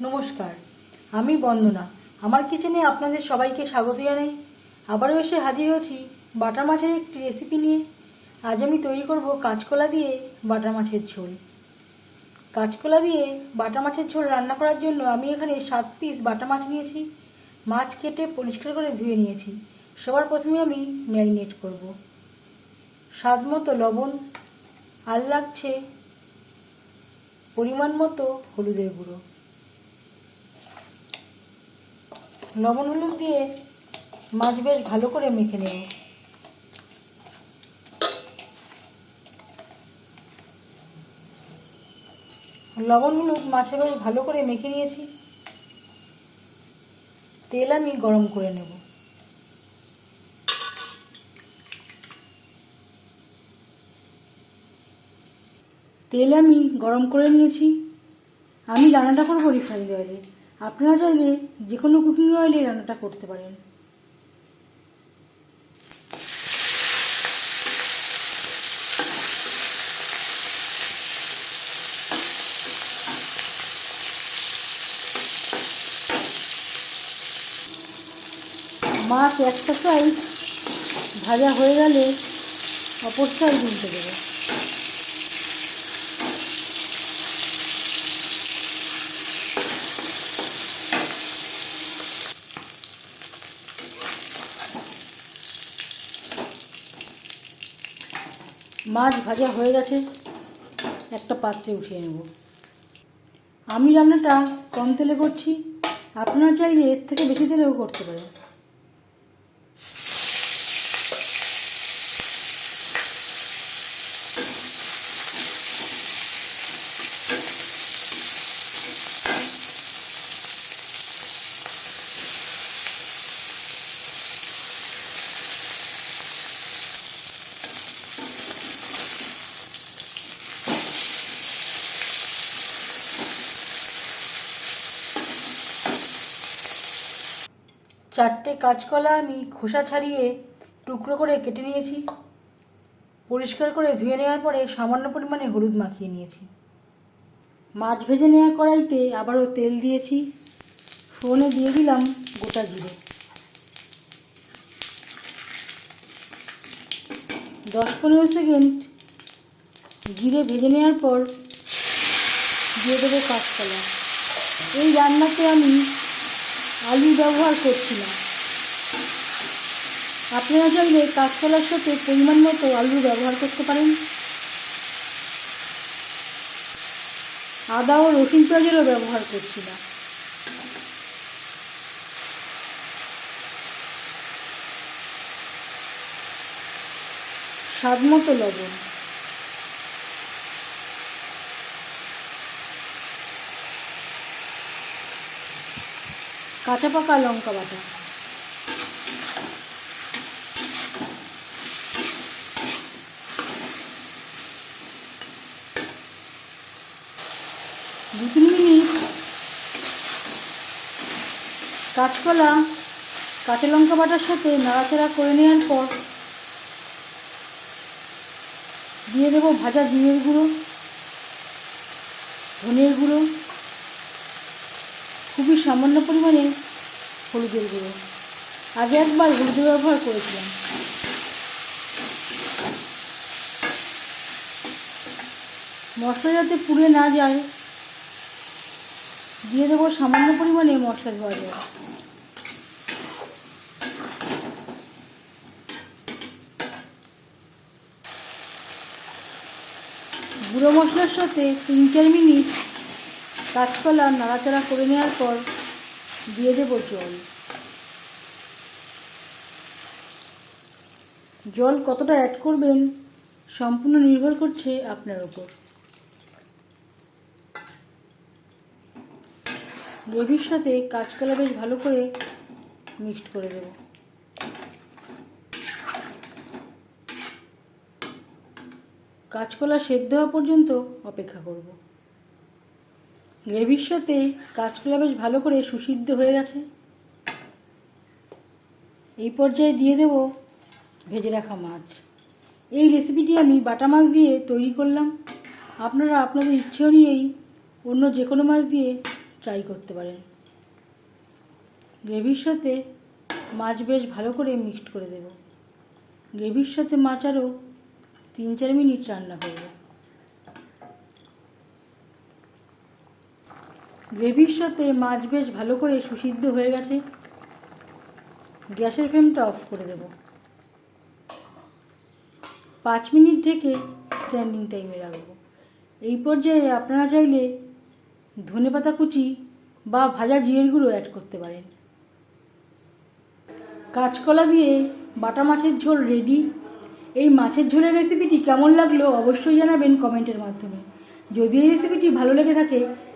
নমস্কার। আমি বন্দনা। আমার কিচেনে আপনাদের সবাইকে স্বাগত জানাই। আবারও এসে হাজির হয়েছি বাটা মাছের একটি রেসিপি নিয়ে। আজ আমি তৈরি করব কাঁচকলা দিয়ে বাটা মাছের ঝোল। কাঁচকলা দিয়ে বাটা মাছের ঝোল রান্না করার জন্য আমি এখানে সাত পিস বাটা মাছ নিয়েছি। মাছ কেটে পরিষ্কার করে ধুয়ে নিয়েছি। সবার প্রথমে আমি ম্যারিনেট করব। স্বাদ মতো লবণ, আর লাগছে পরিমাণ মতো হলুদের গুঁড়ো। লবণ হলুদ দিয়ে মাছ বেশ ভালো করে মেখে নেব। লবণ হলুদ মাছে বেশ ভালো করে মেখে নিয়েছি। তেল আমি গরম করে নেব। তেল আমি গরম করে নিয়েছি। আমি রান্নাটা করব রিফাইন্ড অয়েলে আপনারা চাইলে যে কোনো কুকিং অয়েলে রান্নাটা করতে পারেন। মাছ একটা সাইজ ভাজা হয়ে গেলে অপর সাইজ উল্টে দেবো মাছ ভাজা হয়ে গেছে, একটা পাত্রে উঠিয়ে নেব। আমি রান্নাটা কম তেলে করছি, আপনারা চাইলে এর থেকে বেশি তেলেও করতে পারেন। চারটে কাঁচকলা আমি খোসা ছাড়িয়ে টুকরো করে কেটে নিয়েছি। পরিষ্কার করে ধুয়ে নেওয়ার পরে সামান্য পরিমাণে হলুদ মাখিয়ে নিয়েছি। মাছ ভেজে নেওয়া কড়াইতে আবারও তেল দিয়েছি। ফোনে দিয়ে দিলাম গোটা জিরে। দশ পনেরো সেকেন্ড জিরে ভেজে নেওয়ার পর দিয়ে দেবো কাঁচকলা। এই রান্নাতে আমি আলু ব্যবহার করছি না আপনারা চাইলে কাঁচকলার সাথে পরিমাণ মতো আলু ব্যবহার করতে পারেন। আদা ও রসুন পেঁয়াজেরও ব্যবহার করছি না স্বাদ মতো লবণ। কাঁচা পাকা লঙ্কা বাটা। দু তিন মিনিট। কাঁচকলা, কাঁচা লঙ্কা বাটার সাথে নাড়াচাড়া করে নেওয়ার পর দিয়ে দেবো ভাজা জিরের গুঁড়ো, ধনের গুঁড়ো। খুবই সামান্য পরিমাণে হলুদের গুঁড়ো। আগে একবার হলুদের ব্যবহার করেছিলাম। মশলা যাতে পুড়ে না যায়, দিয়ে দেবো সামান্য পরিমাণে মশলা ধোয়া যায়। গুঁড়ো মশলার সাথে তিন চার মিনিট কাঁচকলা নাড়াচাড়া করে নেওয়ার পর দিয়ে দেবো জল। জল কতটা অ্যাড করবেন সম্পূর্ণ নির্ভর করছে আপনার ওপর গ্রেভির সাথে কাঁচকলা বেশ ভালো করে মিক্সড করে দেব। কাঁচকলা সেদ্ধ হওয়া পর্যন্ত অপেক্ষা করব। গ্রেভির সাথে কাঁচকলা বেশ ভালো করে সুসিদ্ধ হয়ে গেছে। এই পর্যায়ে দিয়ে দেব ভেজে রাখা মাছ। এই রেসিপিটি আমি বাটা মাছ দিয়ে তৈরি করলাম। আপনারা আপনাদের ইচ্ছে অনুযায়ী অন্য যে কোনো মাছ দিয়ে ট্রাই করতে পারেন। গ্রেভির সাথে মাছ বেশ ভালো করে মিক্সড করে দেব। গ্রেভির সাথে মাছ আরও তিন চার মিনিট রান্না করব গ্রেভির সাথে মাছ বেশ ভালো করে সুসিদ্ধ হয়ে গেছে। গ্যাসের ফ্লেমটা অফ করে দেব। পাঁচ মিনিট ঢেকে স্ট্যান্ডিং টাইমে রাখব। এই পর্যায়ে আপনারা চাইলে ধনেপাতা কুচি বা ভাজা জিরের গুঁড়ো অ্যাড করতে পারেন। কাঁচকলা দিয়ে বাটা মাছের ঝোল রেডি এই মাছের ঝোলের রেসিপিটি কেমন লাগল অবশ্যই জানাবেন কমেন্টের মাধ্যমে। যদি এই রেসিপিটি ভালো লেগে থাকে